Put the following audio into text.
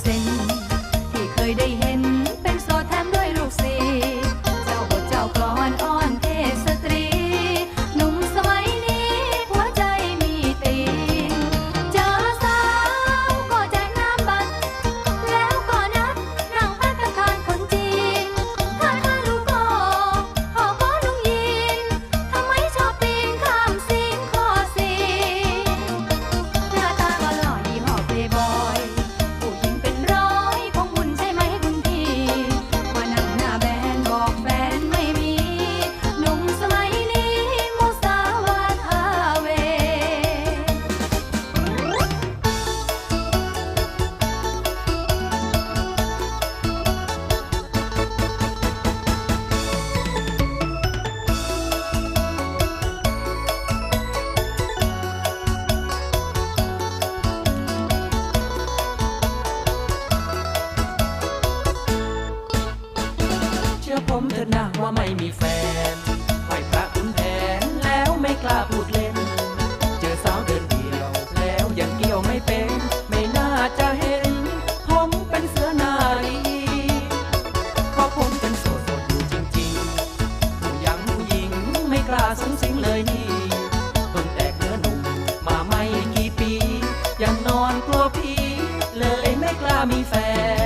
เซ็นที่เคยได้เห็น ผมเถิดนะว่าไม่มีแฟนไอยพระคุณแผนแล้วไม่กล้าพูดเล่น เจอสาวเดินเดียว แล้วยังเกี่ยวไม่เป็น ไม่น่าจะเห็น ผมเป็นเสือนารีอพรผมเป็นโสดสดอยู่จริงๆผู้ยังผู้หญิงไม่กล้าสูงสิงเลยนี่เนแตกเนื้อนุ่มมาไม่กี่ปี ยังนอนกลัวผีเลยไม่กล้ามีแฟน